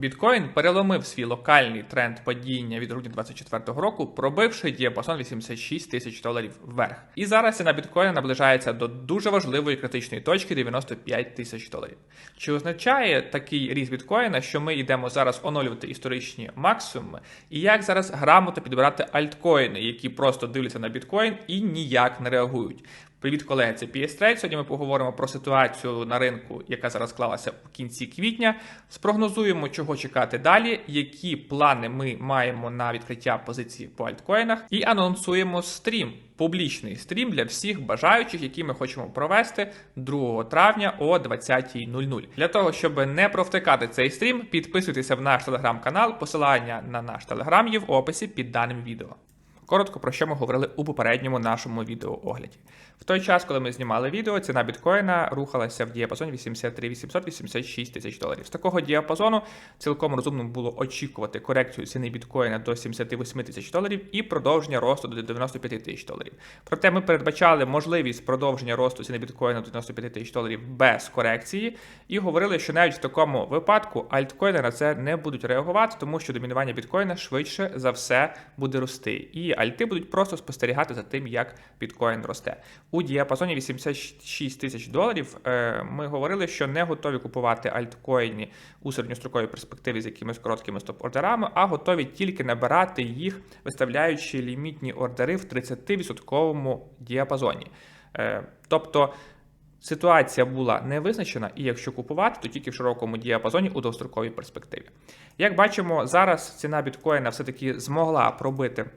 Біткоін переломив свій локальний тренд падіння від грудня 2024 року, пробивши діапазон 86 тисяч доларів вверх. І зараз ціна біткоїна наближається до дуже важливої критичної точки 95 тисяч доларів. Чи означає такий ріст біткоїна, що ми йдемо зараз оновлювати історичні максимуми? І як зараз грамотно підбирати альткоїни, які просто дивляться на біткоін і ніяк не реагують? Привіт, колеги, це PS. Сьогодні ми поговоримо про ситуацію на ринку, яка зараз склалася в кінці квітня. Спрогнозуємо, чого чекати далі, які плани ми маємо на відкриття позиції по альткоїнах, і анонсуємо стрім, публічний стрім для всіх бажаючих, які ми хочемо провести 2 травня о 20.00. Для того, щоб не провтикати цей стрім, підписуйтеся в наш телеграм-канал. Посилання на наш телеграм є в описі під даним відео. Коротко про що ми говорили у попередньому нашому відеоогляді. В той час, коли ми знімали відео, ціна біткоїна рухалася в діапазоні 83 886 тисяч доларів. З такого діапазону цілком розумно було очікувати корекцію ціни біткоїна до 78 тисяч доларів і продовження росту до 95 тисяч доларів. Проте ми передбачали можливість продовження росту ціни біткоїна до 95 тисяч доларів без корекції, і говорили, що навіть в такому випадку альткоїни на це не будуть реагувати, тому що домінування біткоїна швидше за все буде рости. І альти будуть просто спостерігати за тим, як біткоін росте. У діапазоні 86 тисяч доларів е, ми говорили, що не готові купувати альткоїни у середньостроковій перспективі з якимись короткими стоп-ордерами, а готові тільки набирати їх, виставляючи лімітні ордери в 30% діапазоні. Е, тобто Ситуація була не визначена, і якщо купувати, то тільки в широкому діапазоні у довгостроковій перспективі. Як бачимо, зараз ціна біткоїна все-таки змогла пробити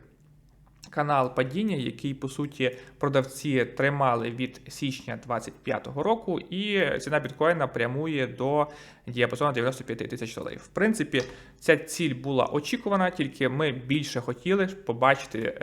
канал падіння, який по суті продавці тримали від січня 2025 року, і ціна біткоїна прямує до діапазону 95 тисяч доларів. В принципі, ця ціль була очікувана, тільки ми більше хотіли побачити.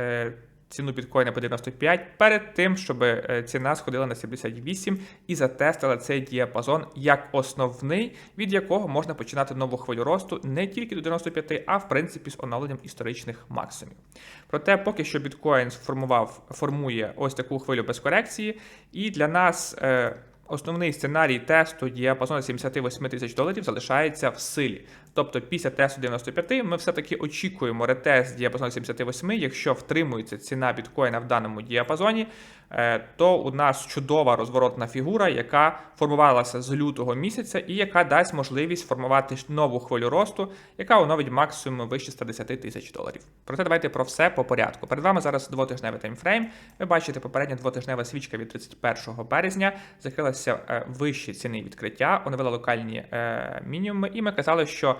Ціну біткоїна по 95 перед тим, щоб е, ціна сходила на 78 і затестила цей діапазон як основний, від якого можна починати нову хвилю росту не тільки до 95, а в принципі з оновленням історичних максимумів. Проте, поки що біткоін сформував, формує ось таку хвилю без корекції, і для нас. Е, Основний сценарій тесту діапазону 78 тисяч доларів залишається в силі. Тобто після тесту 95 ми все-таки очікуємо ретест діапазону 78, якщо втримується ціна біткоїна в даному діапазоні, е, то у нас чудова розворотна фігура, яка формувалася з лютого місяця і яка дасть можливість формувати нову хвилю росту, яка оновить максимум вище 110 тисяч доларів. Проте давайте про все по порядку. Перед вами зараз двотижневий таймфрейм. Ви бачите, попередня двотижнева свічка від 31 березня закрилася е, вищі ціни відкриття, оновила локальні е, мінімуми, і ми казали, що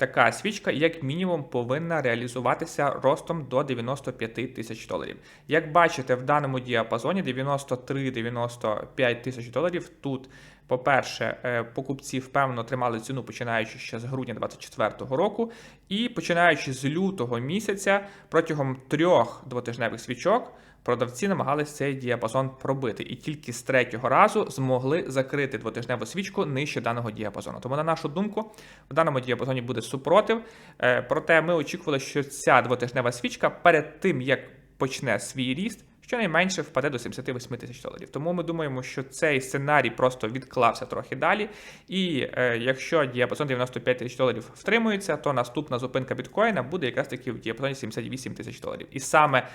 Така свічка, як мінімум, повинна реалізуватися ростом до 95 тисяч доларів. Як бачите, в даному діапазоні 93-95 тисяч доларів. Тут, по-перше, е, покупці впевнено тримали ціну, починаючи ще з грудня 2024 року, і починаючи з лютого місяця протягом трьох двотижневих свічок. Продавці намагалися цей діапазон пробити, і тільки з третього разу змогли закрити двотижневу свічку нижче даного діапазону. Тому, на нашу думку, в даному діапазоні буде супротив. Е, Проте ми очікували, що ця двотижнева свічка перед тим як почне свій ріст. Щонайменше впаде до 78 тисяч доларів. Тому ми думаємо, що цей сценарій просто відклався трохи далі. І е, якщо діапазон 95 тисяч доларів втримується, то наступна зупинка біткоїна буде якраз таки в діапазоні 78 тисяч доларів. І саме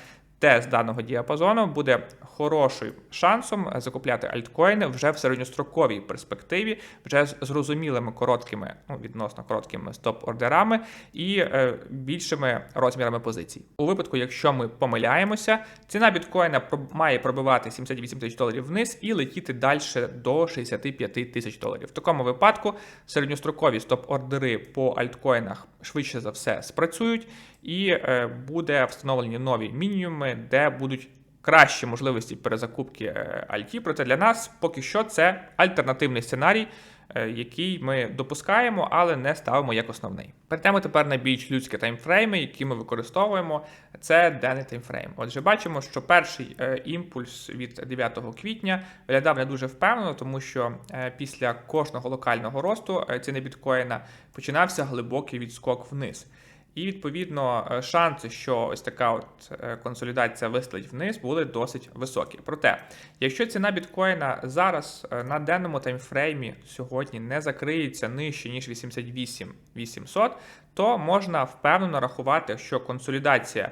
тест даного діапазону буде хорошим шансом закупляти альткоїни вже в середньостроковій перспективі, вже з зрозумілими короткими, ну відносно короткими стоп-ордерами і е, більшими розмірами позицій. У випадку, якщо ми помиляємося, ціна біткоїна має пробивати 78 тисяч доларів вниз і летіти далі до 65 тисяч доларів. В такому випадку середньострокові стоп-ордери по альткоїнах швидше за все спрацюють, і е, буде встановлені нові мінімуми, де будуть кращі можливості перезакупки е, альті. Проте для нас поки що це альтернативний сценарій, е, який ми допускаємо, але не ставимо як основний. Перейдемо тепер на більш людські таймфрейми, які ми використовуємо. Це денний таймфрейм. Отже, бачимо, що перший імпульс від 9 квітня виглядав не дуже впевнено, тому що після кожного локального росту ціни біткоїна починався глибокий відскок вниз. І відповідно е, шанси, що ось така от е, консолідація вислить вниз, були досить високі. Проте, якщо ціна біткоїна зараз е, на денному таймфреймі сьогодні не закриється нижче ніж 88 800, то можна впевнено рахувати, що консолідація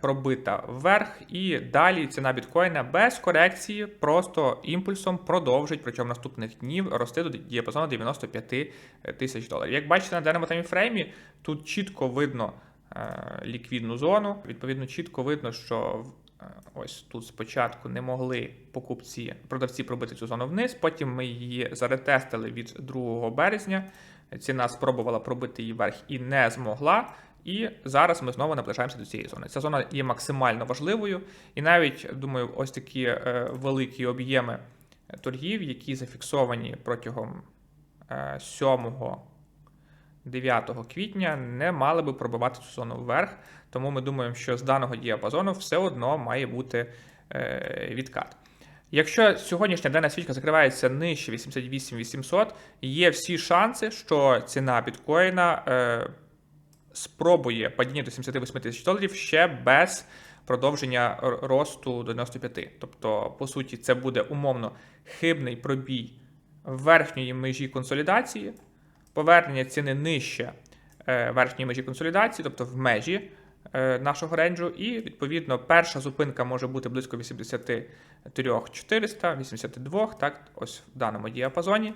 пробита вверх, і далі ціна біткоїна без корекції просто імпульсом продовжить протягом наступних днів рости до діапазону 95 тисяч доларів. Як бачите на денному таймфреймі, тут чітко видно е, ліквідну зону. Відповідно, чітко видно, що е, ось тут спочатку не могли покупці продавці пробити цю зону вниз. Потім ми її заретестили від 2 березня. Ціна спробувала пробити її вверх і не змогла. І зараз ми знову наближаємося до цієї зони. Ця зона є максимально важливою, і навіть думаю, ось такі е, великі об'єми торгів, які зафіксовані протягом е, 7-9 квітня, не мали би пробивати цю зону вверх. Тому ми думаємо, що з даного діапазону все одно має бути е, відкат. Якщо сьогоднішня денна свічка закривається нижче 88 800, є всі шанси, що ціна біткоїна спробує падіння до 78 тисяч доларів ще без продовження росту до 95. Тобто, по суті, це буде умовно хибний пробій верхньої межі консолідації, повернення ціни нижче е, верхньої межі консолідації, тобто в межі е, нашого ренджу, і відповідно перша зупинка може бути близько 83 400, 82, так, ось в даному діапазоні.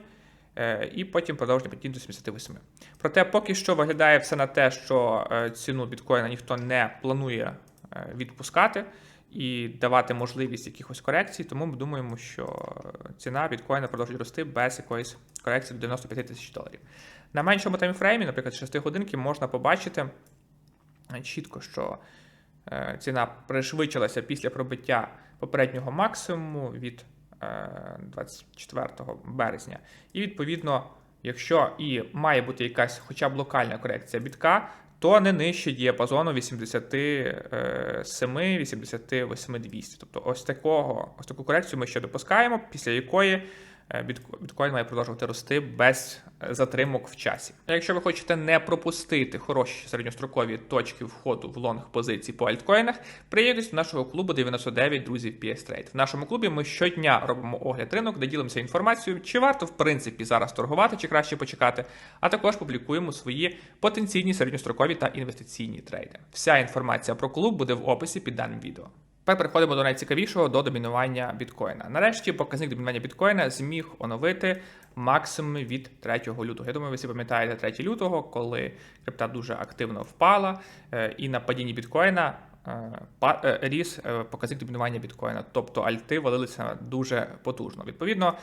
Е, І потім продовження падіння до 78. Проте поки що виглядає все на те, що е, ціну біткоїна ніхто не планує е, відпускати і давати можливість якихось корекцій, тому ми думаємо, що ціна біткоїна продовжить рости без якоїсь корекції до 95 тисяч доларів. На меншому таймфреймі, наприклад, 6 годинки, можна побачити чітко, що ціна пришвидшилася після пробиття попереднього максимуму від 24 березня. І відповідно, якщо і має бути якась хоча б локальна корекція бітка, то не нижче діапазону 87 88 200. Тобто ось такого, ось таку корекцію ми ще допускаємо, після якої е, біткоін має продовжувати рости без е, затримок в часі. Якщо ви хочете не пропустити хороші середньострокові точки входу в лонг позиції по альткоїнах, приєднуйтесь до нашого клубу 99 друзів PS Trade. В нашому клубі ми щодня робимо огляд ринок, де ділимося інформацією, чи варто в принципі зараз торгувати, чи краще почекати. А також публікуємо свої потенційні середньострокові та інвестиційні трейди. Вся інформація про клуб буде в описі під даним відео. Тепер переходимо до найцікавішого до домінування біткоїна. Нарешті показник домінування біткоїна зміг оновити максимуми від 3 лютого. Я думаю, ви всі пам'ятаєте 3 лютого, коли крипта дуже активно впала, е, і на падінні біткоїна е, е, ріс показник домінування біткоїна, тобто альти валилися дуже потужно. Відповідно,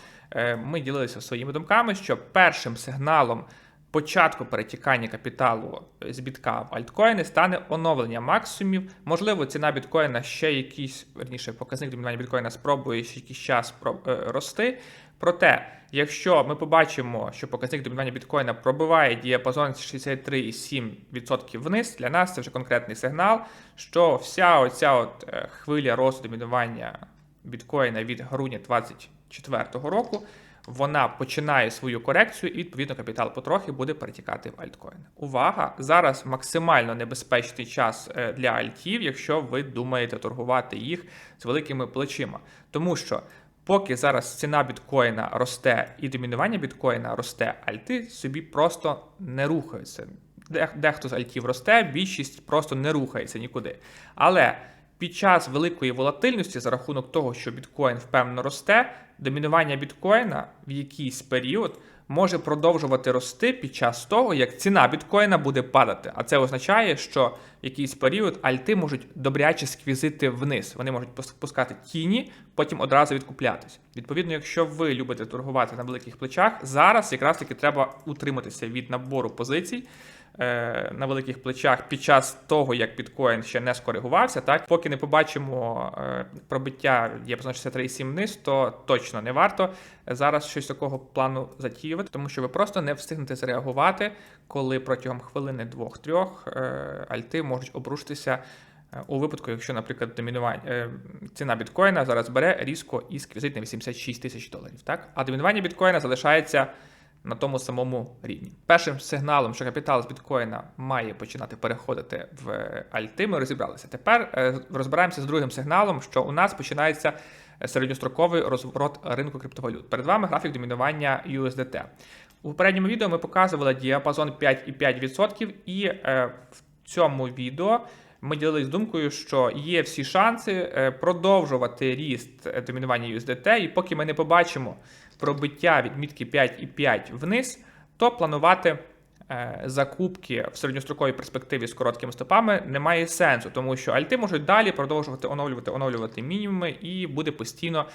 ми ділилися своїми думками, що першим сигналом початку перетікання капіталу з бітка в альткоїни стане оновлення максимумів. Можливо, ціна біткоїна ще якийсь, верніше, показник домінування біткоїна спробує ще якийсь час е, рости. Проте, якщо ми побачимо, що показник домінування біткоїна пробиває діапазон 63,7% вниз, для нас це вже конкретний сигнал, що вся оця от е, хвиля росту домінування біткоїна від грудня 2024 року вона починає свою корекцію, і відповідно капітал потрохи буде перетікати в альткоїни. Увага! Зараз максимально небезпечний час е, для альтів, якщо ви думаєте торгувати їх з великими плечима, тому що. Поки зараз ціна біткоїна росте і домінування біткоїна росте, альти собі просто не рухаються. Дех- Дехто з альтів росте, більшість просто не рухається нікуди. Але під час великої волатильності, за рахунок того, що біткоін впевнено росте, домінування біткоїна в якийсь період може продовжувати рости під час того, як ціна біткоїна буде падати. А це означає, що в якийсь період альти можуть добряче сквізити вниз. Вони можуть пускати тіні, потім одразу відкуплятися. Відповідно, якщо ви любите торгувати на великих плечах, зараз якраз таки треба утриматися від набору позицій на великих плечах під час того, як біткоін ще не скоригувався, так поки не побачимо е, пробиття діапазону 63,7 вниз, то точно не варто зараз щось такого плану затіювати, тому що ви просто не встигнете зреагувати, коли протягом хвилини двох-трьох е, альти можуть обрушитися. е, У випадку, якщо, наприклад, домінування е, ціна біткоїна зараз бере різко і сквізить на 86 тисяч доларів, так а домінування біткоїна залишається на тому самому рівні. Першим сигналом, що капітал з біткоїна має починати переходити в альти, ми розібралися. Тепер е, розбираємося з другим сигналом, що у нас починається середньостроковий розворот ринку криптовалют. Перед вами графік домінування USDT. У попередньому відео ми показували діапазон 5,5% і е, в цьому відео ми ділились думкою, що є всі шанси е, продовжувати ріст е, домінування USDT, і поки ми не побачимо пробиття відмітки 5,5 вниз, то планувати закупки в середньостроковій перспективі з короткими стопами немає сенсу, тому що альти можуть далі продовжувати оновлювати, оновлювати мінімуми і буде постійно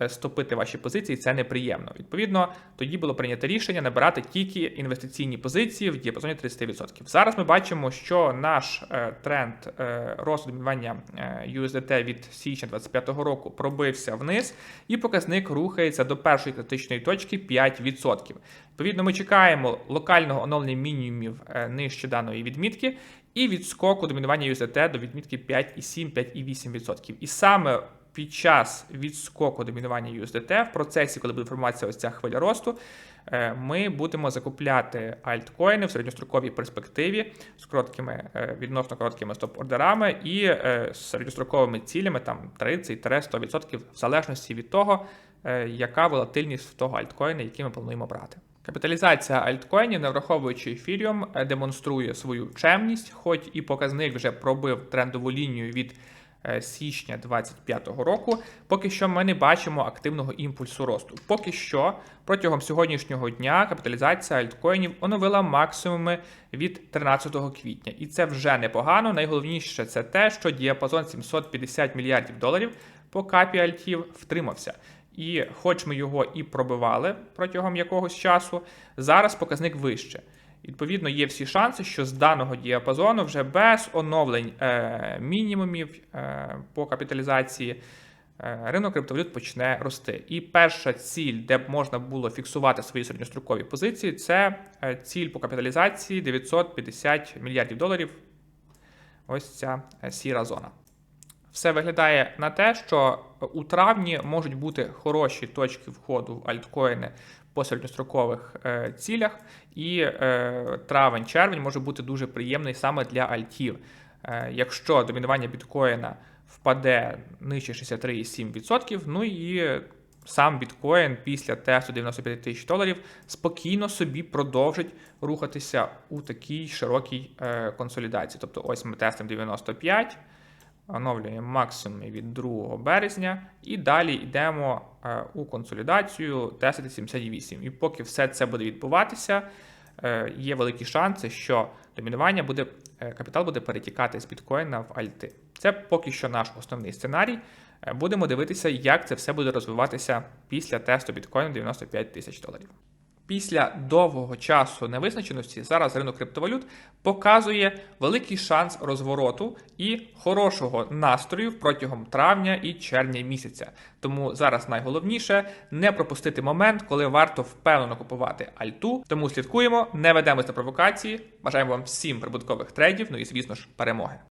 е, стопити ваші позиції. Це неприємно. Відповідно, тоді було прийнято рішення набирати тільки інвестиційні позиції в діапазоні 30%. Зараз ми бачимо, що наш е, тренд е, росту домінування е, USDT від січня 2025 року пробився вниз, і показник рухається до першої критичної точки 5%. Відповідно, ми чекаємо локального оновлення мінімумів е, нижче даної відмітки. І відскоку домінування USDT до відмітки 5,7-5,8%. І саме під час відскоку домінування USDT в процесі, коли буде формуватися ось ця хвиля росту, е, ми будемо закупляти альткоїни в середньостроковій перспективі з короткими е, відносно короткими стоп-ордерами і з середньостроковими цілями там 30-100% в залежності від того, яка волатильність того альткоїна, який ми плануємо брати. Капіталізація альткоїнів, не враховуючи ефіріум, демонструє свою чемність, хоч і показник вже пробив трендову лінію від е, січня 2025 року. Поки що ми не бачимо активного імпульсу росту. Поки що протягом сьогоднішнього дня капіталізація альткоїнів оновила максимуми від 13 квітня, і це вже непогано. Найголовніше це те, що діапазон 750 мільярдів доларів по капі альтів втримався. І хоч ми його і пробивали протягом якогось часу, зараз показник вище. Відповідно, є всі шанси, що з даного діапазону вже без оновлень е, мінімумів е, по капіталізації е, ринок криптовалют почне рости. І перша ціль, де б можна було фіксувати свої середньострокові позиції, це е, ціль по капіталізації 950 мільярдів доларів. Ось ця е, сіра зона. Все виглядає на те, що у травні можуть бути хороші точки входу в альткоїни по середньострокових е, цілях, і е, травень-червень може бути дуже приємний саме для альтів. Е, якщо домінування біткоїна впаде нижче 63,7%, ну і сам біткоін після тесту 95 тисяч доларів спокійно собі продовжить рухатися у такій широкій консолідації. Тобто, ось ми тестимо 95. Оновлюємо максимум від 2 березня і далі йдемо е, у консолідацію тестити 78. І поки все це буде відбуватися, е, є великі шанси, що домінування буде, е, капітал буде перетікати з біткоїна в альти. Це поки що наш основний сценарій. Будемо дивитися, як це все буде розвиватися після тесту біткоїну 95 тисяч доларів. Після довгого часу невизначеності зараз ринок криптовалют показує великий шанс розвороту і хорошого настрою протягом травня і червня місяця. Тому зараз найголовніше не пропустити момент, коли варто впевнено купувати альту. Тому слідкуємо, не ведемося на провокації. Бажаємо вам всім прибуткових трейдів, ну і звісно ж перемоги.